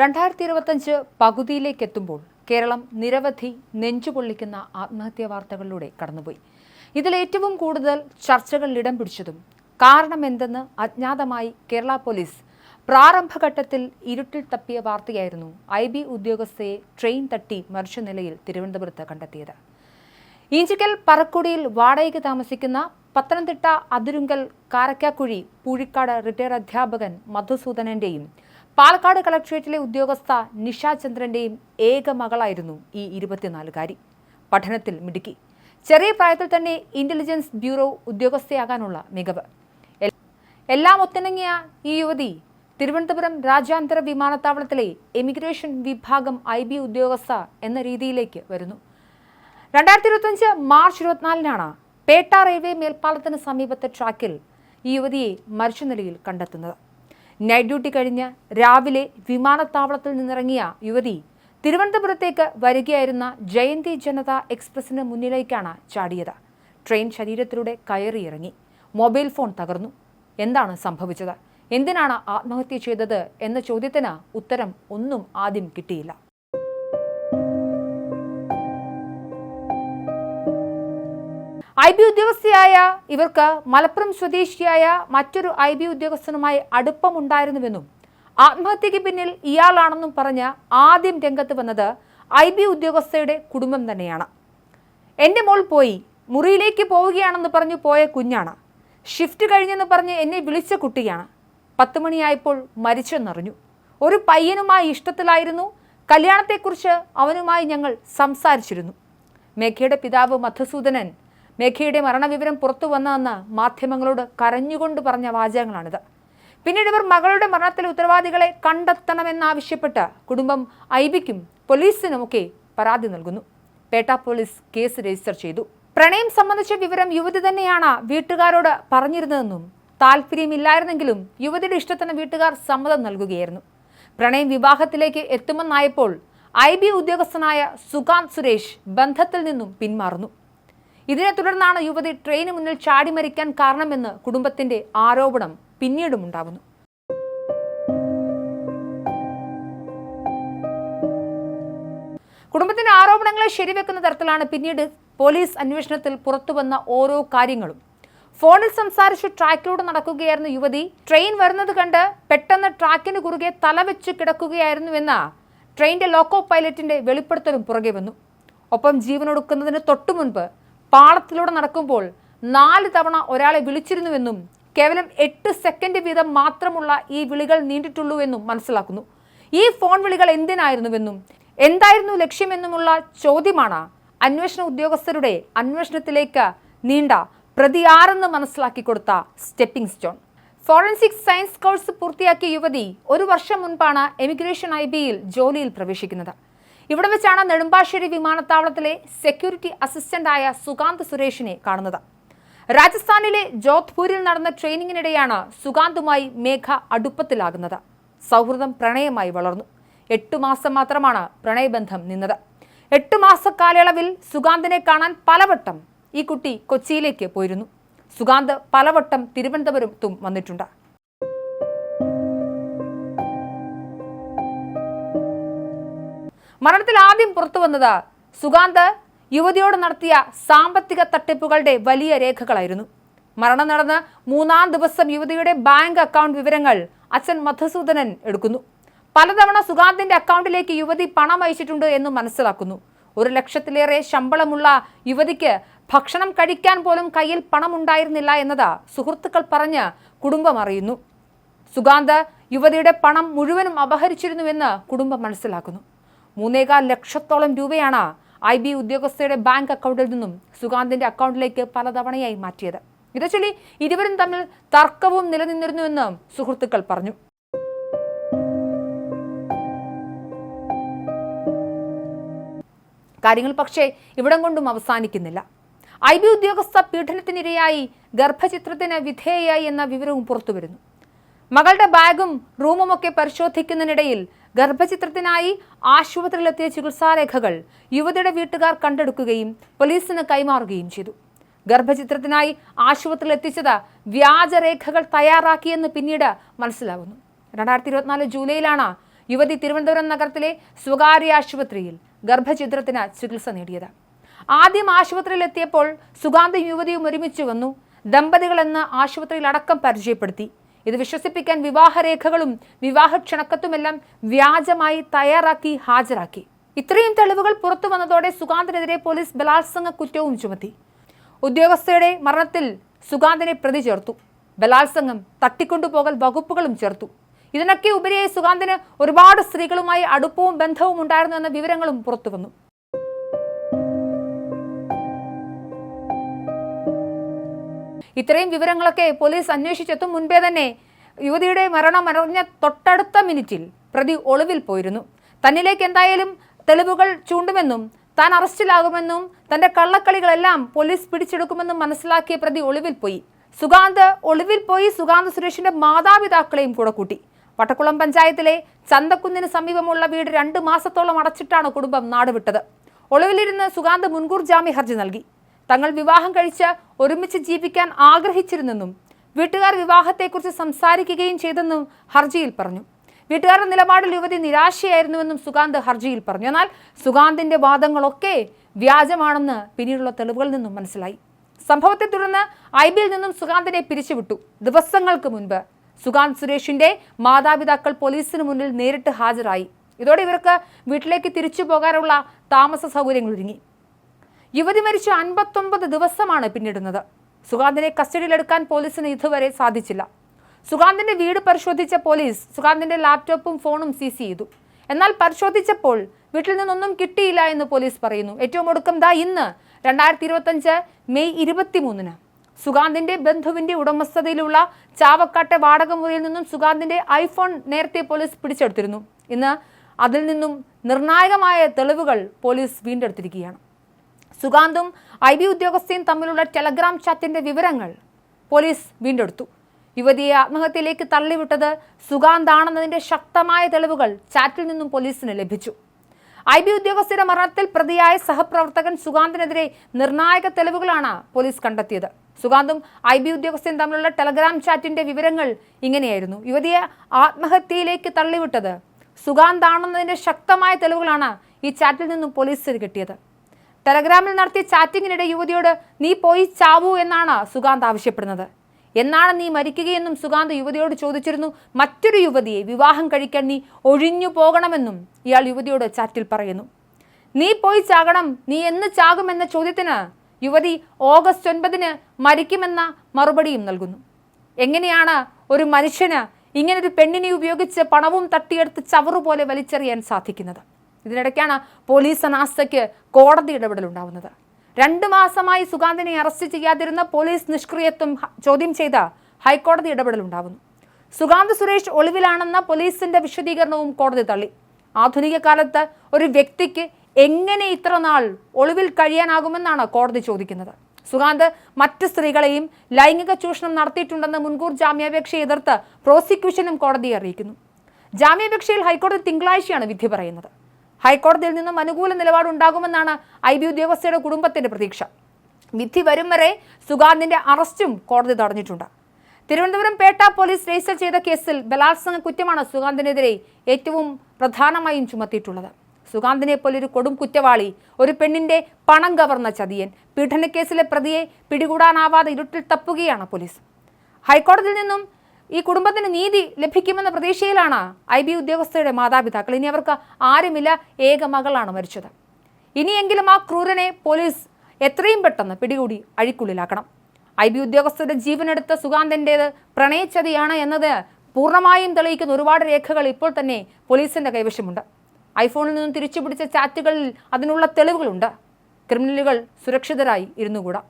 രണ്ടായിരത്തി ഇരുപത്തഞ്ച് പകുതിയിലേക്ക് എത്തുമ്പോൾ കേരളം നിരവധി നെഞ്ചുപൊള്ളിക്കുന്ന ആത്മഹത്യാ വാർത്തകളിലൂടെ കടന്നുപോയി. ഇതിലേറ്റവും കൂടുതൽ ചർച്ചകളിൽ ഇടം പിടിച്ചതും കാരണം എന്തെന്ന് അജ്ഞാതമായി കേരള പോലീസ് പ്രാരംഭഘട്ടത്തിൽ ഇരുട്ടിൽ തപ്പിയ വാർത്തയായിരുന്നു ഐ ബി ഉദ്യോഗസ്ഥയെ ട്രെയിൻ തട്ടി മരിച്ച നിലയിൽ തിരുവനന്തപുരത്ത് കണ്ടെത്തിയത്. ഇഞ്ചിക്കൽ പറക്കുടിയിൽ വാടകയ്ക്ക് താമസിക്കുന്ന പത്തനംതിട്ട അതിരുങ്കൽ കാരക്കാക്കുഴി പൂഴിക്കാട് റിട്ടയർ അധ്യാപകൻ മധുസൂദനന്റെയും പാലക്കാട് കളക്ട്രേറ്റിലെ ഉദ്യോഗസ്ഥ നിഷ ചന്ദ്രന്റെയും ഏക മകളായിരുന്നു ഈ ഇരുപത്തിനാലുകാരി. പഠനത്തിൽ മിടുക്കി. ചെറിയ പ്രായത്തിൽ തന്നെ ഇന്റലിജൻസ് ബ്യൂറോ ഉദ്യോഗസ്ഥയാകാനുള്ള മികവ്. എല്ലാം ഒത്തിണങ്ങിയ ഈ യുവതി തിരുവനന്തപുരം രാജ്യാന്തര വിമാനത്താവളത്തിലെ എമിഗ്രേഷൻ വിഭാഗം ഐ ബി ഉദ്യോഗസ്ഥ എന്ന രീതിയിലേക്ക് വരുന്നു. രണ്ടായിരത്തി ഇരുപത്തഞ്ച് മാർച്ച് ഇരുപത്തിനാലിനാണ് പേട്ട റെയിൽവേ മേൽപ്പാലത്തിന് സമീപത്തെ ട്രാക്കിൽ ഈ യുവതിയെ മരിച്ച നിലയിൽ കണ്ടെത്തുന്നത്. നൈറ്റ് ഡ്യൂട്ടി കഴിഞ്ഞ് രാവിലെ വിമാനത്താവളത്തിൽ നിന്നിറങ്ങിയ യുവതി തിരുവനന്തപുരത്തേക്ക് വരികയായിരുന്ന ജയന്തി ജനത എക്സ്പ്രസിന് മുന്നിലേക്കാണ് ചാടിയത്. ട്രെയിൻ ശരീരത്തിലൂടെ കയറിയിറങ്ങി. മൊബൈൽ ഫോൺ തകർന്നു. എന്താണ് സംഭവിച്ചത്? എന്തിനാണ് ആത്മഹത്യ ചെയ്തത്? എന്ന ചോദ്യത്തിന് ഉത്തരം ഒന്നും ആദ്യം കിട്ടിയില്ല. ഐ ബി ഉദ്യോഗസ്ഥയായ ഇവർക്ക് മലപ്പുറം സ്വദേശിയായ മറ്റൊരു ഐ ബി ഉദ്യോഗസ്ഥനുമായി അടുപ്പമുണ്ടായിരുന്നുവെന്നും ആത്മഹത്യയ്ക്ക് പിന്നിൽ ഇയാളാണെന്നും പറഞ്ഞ് ആദ്യം രംഗത്ത് വന്നത് ഐ ബി ഉദ്യോഗസ്ഥയുടെ കുടുംബം തന്നെയാണ്. എന്റെ മോൾ പോയി മുറിയിലേക്ക് പോവുകയാണെന്ന് പറഞ്ഞു പോയ കുഞ്ഞാണ്. ഷിഫ്റ്റ് കഴിഞ്ഞെന്ന് പറഞ്ഞ് എന്നെ വിളിച്ച കുട്ടിയാണ്. പത്ത് മണിയായപ്പോൾ മരിച്ചെന്നറിഞ്ഞു. ഒരു പയ്യനുമായി ഇഷ്ടത്തിലായിരുന്നു. കല്യാണത്തെക്കുറിച്ച് അവനുമായി ഞങ്ങൾ സംസാരിച്ചിരുന്നു. മേഘയുടെ പിതാവ് മധുസൂദനൻ മേഘയുടെ മരണവിവരം പുറത്തു വന്നതെന്ന് മാധ്യമങ്ങളോട് കരഞ്ഞുകൊണ്ട് പറഞ്ഞ വാചകങ്ങളാണിത്. പിന്നീട് ഇവർ മകളുടെ മരണത്തിൽ ഉത്തരവാദികളെ കണ്ടെത്തണമെന്നാവശ്യപ്പെട്ട് കുടുംബം ഐബിക്കും പോലീസിനുമൊക്കെ പരാതി നൽകുന്നു. പേട്ട പോലീസ് കേസ് രജിസ്റ്റർ ചെയ്തു. പ്രണയം സംബന്ധിച്ച വിവരം യുവതി തന്നെയാണ് വീട്ടുകാരോട് പറഞ്ഞിരുന്നതെന്നും താല്പര്യമില്ലായിരുന്നെങ്കിലും യുവതിയുടെ ഇഷ്ടത്തിന് വീട്ടുകാർ സമ്മതം നൽകുകയായിരുന്നു. പ്രണയം വിവാഹത്തിലേക്ക് എത്തുമെന്നായപ്പോൾ ഐ ബി ഉദ്യോഗസ്ഥനായ സുകാന്ത് സുരേഷ് ബന്ധത്തിൽ നിന്നും പിന്മാറുന്നു. ഇതിനെ തുടർന്നാണ് യുവതി ട്രെയിന് മുന്നിൽ ചാടി മരിക്കാൻ കാരണമെന്ന് കുടുംബത്തിന്റെ ആരോപണം പിന്നീടും ഉണ്ടാവുന്നു. കുടുംബത്തിന്റെ ആരോപണങ്ങളെ ശരിവെക്കുന്ന തരത്തിലാണ് പിന്നീട് പോലീസ് അന്വേഷണത്തിൽ പുറത്തുവന്ന ഓരോ കാര്യങ്ങളും. ഫോണിൽ സംസാരിച്ച് ട്രാക്കിലൂടെ നടക്കുകയായിരുന്ന യുവതി ട്രെയിൻ വരുന്നത് കണ്ട് പെട്ടെന്ന് ട്രാക്കിന് കുറുകെ തലവെച്ച് കിടക്കുകയായിരുന്നുവെന്ന ട്രെയിനിന്റെ ലോക്കോ പൈലറ്റിന്റെ വെളിപ്പെടുത്തലും പുറകെ വന്നു. ഒപ്പം ജീവനൊടുക്കുന്നതിന് തൊട്ടു മുൻപ് പാളത്തിലൂടെ നടക്കുമ്പോൾ നാല് തവണ ഒരാളെ വിളിച്ചിരുന്നുവെന്നും കേവലം എട്ട് സെക്കൻഡ് വീതം മാത്രമുള്ള ഈ വിളികൾ നീണ്ടിട്ടുള്ളൂ എന്നും മനസ്സിലാക്കുന്നു. ഈ ഫോൺ വിളികൾ എന്തിനായിരുന്നുവെന്നും എന്തായിരുന്നു ലക്ഷ്യമെന്നുമുള്ള ചോദ്യമാണ് അന്വേഷണ ഉദ്യോഗസ്ഥരുടെ അന്വേഷണത്തിലേക്ക് നീണ്ട പ്രതിയാറെന്ന് മനസ്സിലാക്കി കൊടുത്ത stepping stone forensic science course പൂർത്തിയാക്കിയ യുവതി ഒരു വർഷം മുൻപാണ് എമിഗ്രേഷൻ ഐ ബിയിൽ ജോലിയിൽ പ്രവേശിക്കുന്നത്. ഇവിടെ വെച്ചാണ് നെടുമ്പാശ്ശേരി വിമാനത്താവളത്തിലെ സെക്യൂരിറ്റി അസിസ്റ്റന്റായ സുകാന്ത് സുരേഷിനെ കാണുന്നത്. രാജസ്ഥാനിലെ ജോധ്പൂരിൽ നടന്ന ട്രെയിനിങ്ങിനിടെയാണ് സുകാന്തുമായി മേഘ അടുപ്പത്തിലാകുന്നത്. സൗഹൃദം പ്രണയമായി വളർന്നു. എട്ടു മാസം മാത്രമാണ് പ്രണയബന്ധം നിന്നത്. എട്ടു മാസ കാലയളവിൽ സുകാന്തിനെ കാണാൻ പലവട്ടം ഈ കുട്ടി കൊച്ചിയിലേക്ക് പോയിരുന്നു. സുകാന്ത് പലവട്ടം തിരുവനന്തപുരത്തും വന്നിട്ടുണ്ട്. മരണത്തിൽ ആദ്യം പുറത്തു വന്നത് സുഗാന്ത് യുവതിയോട് നടത്തിയ സാമ്പത്തിക തട്ടിപ്പുകളുടെ വലിയ രേഖകളായിരുന്നു. മരണം നടന്ന് മൂന്നാം ദിവസം യുവതിയുടെ ബാങ്ക് അക്കൗണ്ട് വിവരങ്ങൾ അച്ഛൻ മധുസൂദനൻ എടുക്കുന്നു. പലതവണ സുഗാന്തിന്റെ അക്കൗണ്ടിലേക്ക് യുവതി പണം അയച്ചിട്ടുണ്ട് എന്ന് മനസ്സിലാക്കുന്നു. ഒരു ലക്ഷത്തിലേറെ ശമ്പളമുള്ള യുവതിക്ക് ഭക്ഷണം കഴിക്കാൻ പോലും കയ്യിൽ പണമുണ്ടായിരുന്നില്ല എന്നത് സുഹൃത്തുക്കൾ പറഞ്ഞ് കുടുംബം അറിയുന്നു. സുഗാന്ത് യുവതിയുടെ പണം മുഴുവനും അപഹരിച്ചിരുന്നുവെന്ന് കുടുംബം മനസ്സിലാക്കുന്നു. മൂന്നേകാൽ ലക്ഷത്തോളം രൂപയാണ് ഐ ബി ഉദ്യോഗസ്ഥയുടെ ബാങ്ക് അക്കൗണ്ടിൽ നിന്നും സുഗാന്തിന്റെ അക്കൗണ്ടിലേക്ക് പലതവണയായി മാറ്റിയത്. ഇത് ചൊല്ലി ഇരുവരും തമ്മിൽ തർക്കവും നിലനിന്നിരുന്നുവെന്ന് സുഹൃത്തുക്കൾ പറഞ്ഞു. കാര്യങ്ങൾ പക്ഷേ ഇവിടം കൊണ്ടും അവസാനിക്കുന്നില്ല. ഐ ബി ഉദ്യോഗസ്ഥ പീഡനത്തിനിരയായി ഗർഭചിത്രത്തിന് വിധേയയായി എന്ന വിവരവും പുറത്തുവരുന്നു. മകളുടെ ബാഗും റൂമുമൊക്കെ പരിശോധിക്കുന്നതിനിടയിൽ ഗർഭചിത്രത്തിനായി ആശുപത്രിയിലെത്തിയ ചികിത്സാരേഖകൾ യുവതിയുടെ വീട്ടുകാർ കണ്ടെടുക്കുകയും പോലീസിന് കൈമാറുകയും ചെയ്തു. ഗർഭചിത്രത്തിനായി ആശുപത്രിയിൽ എത്തിച്ചത് വ്യാജരേഖകൾ തയ്യാറാക്കിയെന്ന് പിന്നീട് മനസ്സിലാകുന്നു രണ്ടായിരത്തി ഇരുപത്തിനാല് ജൂലൈയിലാണ് യുവതി തിരുവനന്തപുരം നഗരത്തിലെ സ്വകാര്യ ആശുപത്രിയിൽ ഗർഭചിത്രത്തിന് ചികിത്സ നേടിയത്. ആദ്യം ആശുപത്രിയിൽ എത്തിയപ്പോൾ സുഗാന്തും യുവതിയും ഒരുമിച്ച് വന്നു. ദമ്പതികളെന്ന് ആശുപത്രിയിൽ അടക്കം പരിചയപ്പെടുത്തി. ഇത് വിശ്വസിപ്പിക്കാൻ വിവാഹരേഖകളും വിവാഹ ക്ഷണക്കത്തുമെല്ലാം വ്യാജമായി തയ്യാറാക്കി ഹാജരാക്കി. ഇത്രയും തെളിവുകൾ പുറത്തു വന്നതോടെ സുഗാന്തിനെതിരെ പോലീസ് ബലാത്സംഗ കുറ്റവും ചുമത്തി. ഉദ്യോഗസ്ഥയുടെ മരണത്തിൽ സുഗാന്തിനെ പ്രതി ചേർത്തു. ബലാത്സംഗം തട്ടിക്കൊണ്ടുപോകൽ വകുപ്പുകളും ചേർത്തു. ഇതിനൊക്കെ ഉപരിയായി സുഗാന്തിന് ഒരുപാട് സ്ത്രീകളുമായി അടുപ്പവും ബന്ധവും ഉണ്ടായിരുന്നു എന്ന വിവരങ്ങളും പുറത്തുവന്നു ഇത്രയും വിവരങ്ങളൊക്കെ പോലീസ് അന്വേഷിച്ചെത്തും മുൻപേ തന്നെ യുവതിയുടെ മരണം അറിഞ്ഞ തൊട്ടടുത്ത മിനിറ്റിൽ പ്രതി ഒളിവിൽ പോയിരുന്നു. തന്നിലേക്ക് എന്തായാലും തെളിവുകൾ ചൂണ്ടുമെന്നും താൻ അറസ്റ്റിലാകുമെന്നും തന്റെ കള്ളക്കളികളെല്ലാം പോലീസ് പിടിച്ചെടുക്കുമെന്നും മനസ്സിലാക്കിയ പ്രതി ഒളിവിൽ പോയി. സുഗാന്ത് ഒളിവിൽ പോയി സുഗാന്ത് സുരേഷിന്റെ മാതാപിതാക്കളെയും കൂടെ കൂട്ടി. വട്ടക്കുളം പഞ്ചായത്തിലെ ചന്തക്കുന്നിന് സമീപമുള്ള വീട് രണ്ട് മാസത്തോളം അടച്ചിട്ടാണ് കുടുംബം നാടുവിട്ടത്. ഒളിവിലിരുന്ന് സുഗാന്ത് മുൻകൂർ ജാമ്യ ഹർജി നൽകി. തങ്ങൾ വിവാഹം കഴിച്ച് ഒരുമിച്ച് ജീവിക്കാൻ ആഗ്രഹിച്ചിരുന്നെന്നും വീട്ടുകാർ വിവാഹത്തെക്കുറിച്ച് സംസാരിക്കുകയും ചെയ്തെന്നും ഹർജിയിൽ പറഞ്ഞു. വീട്ടുകാരുടെ നിലപാടിൽ യുവതി നിരാശയായിരുന്നുവെന്നും സുഗാന്ത് ഹർജിയിൽ പറഞ്ഞു. എന്നാൽ സുഗാന്തിന്റെ വാദങ്ങളൊക്കെ വ്യാജമാണെന്ന് പിന്നീടുള്ള തെളിവുകളിൽ നിന്നും മനസ്സിലായി. സംഭവത്തെ തുടർന്ന് ഐ ബിയിൽ നിന്നും സുഗാന്തിനെ പിരിച്ചുവിട്ടു. ദിവസങ്ങൾക്ക് മുൻപ് സുഗാന്ത് സുരേഷിന്റെ മാതാപിതാക്കൾ പോലീസിന് മുന്നിൽ നേരിട്ട് ഹാജരായി. ഇതോടെ ഇവർക്ക് വീട്ടിലേക്ക് തിരിച്ചു പോകാനുള്ള താമസ സൗകര്യങ്ങൾ ഒരുങ്ങി. യുവതി മരിച്ച അൻപത്തൊമ്പത് ദിവസമാണ് പിന്നിടുന്നത്. സുഗാന്തിനെ കസ്റ്റഡിയിലെടുക്കാൻ പോലീസിന് ഇതുവരെ സാധിച്ചില്ല. സുഗാന്തിന്റെ വീട് പരിശോധിച്ച പോലീസ് സുഗാന്തിന്റെ ലാപ്ടോപ്പും ഫോണും സീസ് ചെയ്തു. എന്നാൽ പരിശോധിച്ചപ്പോൾ വീട്ടിൽ നിന്നൊന്നും കിട്ടിയില്ല എന്ന് പോലീസ് പറയുന്നു. ഏറ്റവും ഒടുക്കം ദാ ഇന്ന് രണ്ടായിരത്തി ഇരുപത്തഞ്ച് മെയ് ഇരുപത്തിമൂന്നിന്. സുഗാന്തിന്റെ ബന്ധുവിന്റെ ഉടമസ്ഥതയിലുള്ള ചാവക്കാട്ടെ വാടക മുറിയിൽ നിന്നും സുഗാന്തിന്റെ ഐഫോൺ നേരത്തെ പോലീസ് പിടിച്ചെടുത്തിരുന്നു. ഇന്ന് അതിൽ നിന്നും നിർണായകമായ തെളിവുകൾ പോലീസ് വീണ്ടെടുത്തിരിക്കുകയാണ്. സുഗാന്തും ഐ ബി ഉദ്യോഗസ്ഥയും തമ്മിലുള്ള ടെലഗ്രാം ചാറ്റിന്റെ വിവരങ്ങൾ പോലീസ് വീണ്ടെടുത്തു. യുവതിയെ ആത്മഹത്യയിലേക്ക് തള്ളിവിട്ടത് സുഗാന്താണെന്നതിന്റെ ശക്തമായ തെളിവുകൾ ചാറ്റിൽ നിന്നും പോലീസിന് ലഭിച്ചു. ഐ ബി ഉദ്യോഗസ്ഥരുടെ മരണത്തിൽ പ്രതിയായ സഹപ്രവർത്തകൻ സുഗാന്തിനെതിരെ നിർണായക തെളിവുകളാണ് പോലീസ് കണ്ടെത്തിയത്. സുഗാന്തും ഐ ബി ഉദ്യോഗസ്ഥരും തമ്മിലുള്ള ടെലഗ്രാം ചാറ്റിന്റെ വിവരങ്ങൾ ഇങ്ങനെയായിരുന്നു. യുവതിയെ ആത്മഹത്യയിലേക്ക് തള്ളിവിട്ടത് സുഗാന്താണെന്നതിന്റെ ശക്തമായ തെളിവുകളാണ് ഈ ചാറ്റിൽ നിന്നും പോലീസിന് കിട്ടിയത്. ടെലഗ്രാമിൽ നടത്തിയ ചാറ്റിങ്ങിനിടെ യുവതിയോട് നീ പോയി ചാവൂ എന്നാണ് സുഗാന്ത് ആവശ്യപ്പെടുന്നത്. എന്നാണ് നീ മരിക്കുകയെന്നും സുഗാന്ത് യുവതിയോട് ചോദിച്ചിരുന്നു. മറ്റൊരു യുവതിയെ വിവാഹം കഴിക്കാൻ നീ ഒഴിഞ്ഞു പോകണമെന്നും ഇയാൾ യുവതിയോട് ചാറ്റിൽ പറയുന്നു. നീ പോയി ചാകണം. നീ എന്ന് ചാകുമെന്ന ചോദ്യത്തിന് യുവതി ഓഗസ്റ്റ് ഒൻപതിന് മരിക്കുമെന്ന മറുപടിയും നൽകുന്നു. എങ്ങനെയാണ് ഒരു മനുഷ്യന് ഇങ്ങനൊരു പെണ്ണിനെ ഉപയോഗിച്ച് പണവും തട്ടിയെടുത്ത് ചവറുപോലെ വലിച്ചെറിയാൻ സാധിക്കുന്നത്? ഇതിനിടയ്ക്കാണ് പോലീസ് അനാസ്ഥയ്ക്ക് കോടതി ഇടപെടലുണ്ടാവുന്നത് രണ്ടു മാസമായി സുഗാന്തിനെ അറസ്റ്റ് ചെയ്യാതിരുന്ന പോലീസ് നിഷ്ക്രിയത്വം ചോദ്യം ചെയ്ത ഹൈക്കോടതി ഇടപെടലുണ്ടാവുന്നു സുഗാന്ത് സുരേഷ് ഒളിവിലാണെന്ന പോലീസിന്റെ വിശദീകരണവും കോടതി തള്ളി. ആധുനിക കാലത്ത് ഒരു വ്യക്തിക്ക് എങ്ങനെ ഇത്ര നാൾ ഒളിവിൽ കഴിയാനാകുമെന്നാണ് കോടതി ചോദിക്കുന്നത്. സുഗാന്ത് മറ്റ് സ്ത്രീകളെയും ലൈംഗിക ചൂഷണം നടത്തിയിട്ടുണ്ടെന്ന് മുൻകൂർ ജാമ്യാപേക്ഷ എതിർത്ത് പ്രോസിക്യൂഷനും കോടതിയെ അറിയിക്കുന്നു. ജാമ്യാപേക്ഷയിൽ ഹൈക്കോടതി തിങ്കളാഴ്ചയാണ് വിധി പറയുന്നത്. ഹൈക്കോടതിയിൽ നിന്നും അനുകൂല നിലപാടുണ്ടാകുമെന്നാണ് ഐ ബി ഉദ്യോഗസ്ഥയുടെ കുടുംബത്തിന്റെ പ്രതീക്ഷ. വിധി വരും വരെ സുഗാന്തിന്റെ അറസ്റ്റും കോടതി തടഞ്ഞിട്ടുണ്ട്. തിരുവനന്തപുരം പേട്ട പോലീസ് രജിസ്റ്റർ ചെയ്ത കേസിൽ ബലാത്സംഗ കുറ്റമാണ് സുഗാന്തിനെതിരെ ഏറ്റവും പ്രധാനമായും ചുമത്തിയിട്ടുള്ളത്. സുഗാന്തിനെ ഒരു കൊടും കുറ്റവാളി ഒരു പെണ്ണിന്റെ പണം കവർന്ന ചതിയൻ പീഡനക്കേസിലെ പ്രതിയെ പിടികൂടാനാവാതെ ഇരുട്ടിൽ തപ്പുകയാണ് പോലീസ്. ഹൈക്കോടതിയിൽ നിന്നും ഈ കുടുംബത്തിന് നീതി ലഭിക്കുമെന്ന പ്രതീക്ഷയിലാണ് ഐ ബി ഉദ്യോഗസ്ഥരുടെ മാതാപിതാക്കൾ. ഇനി അവർക്ക് ആരുമില്ല ഏക മകളാണ് മരിച്ചത്. ഇനിയെങ്കിലും ആ ക്രൂരനെ പോലീസ് എത്രയും പെട്ടെന്ന് പിടികൂടി അഴിക്കുള്ളിലാക്കണം. ഐ ബി ഉദ്യോഗസ്ഥരുടെ ജീവനെടുത്ത സുഗാന്തന്റേത് പ്രണയച്ചതിയാണ് എന്നത് പൂർണമായും തെളിയിക്കുന്ന ഒരുപാട് രേഖകൾ ഇപ്പോൾ തന്നെ പോലീസിന്റെ കൈവശമുണ്ട്. ഐഫോണിൽ നിന്നും തിരിച്ചുപിടിച്ച ചാറ്റുകളിൽ അതിനുള്ള തെളിവുകളുണ്ട്. ക്രിമിനലുകൾ സുരക്ഷിതരായി ഇരുന്നുകൂടാ.